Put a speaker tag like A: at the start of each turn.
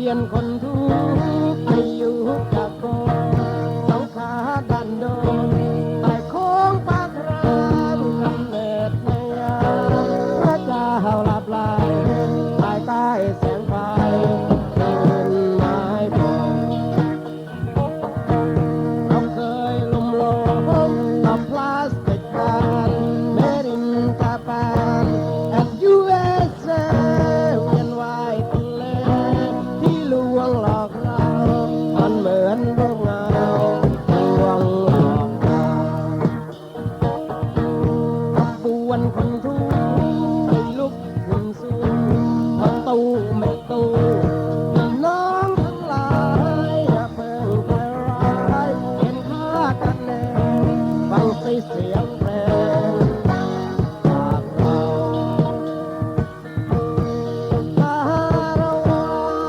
A: รียนคนทุกไปอยู่กับคนสองขาดันโดนไปโค้งปากรามกำเนิดในพระเจ้าหลับลายภายใต้ วนคนทุ่งลุกขึ้นสู้ประตู้แม่ตู้น้องทั้งหลายอย่าเพิ่งไปร้ายเห็นข้ากันแน่ฟังสิสิ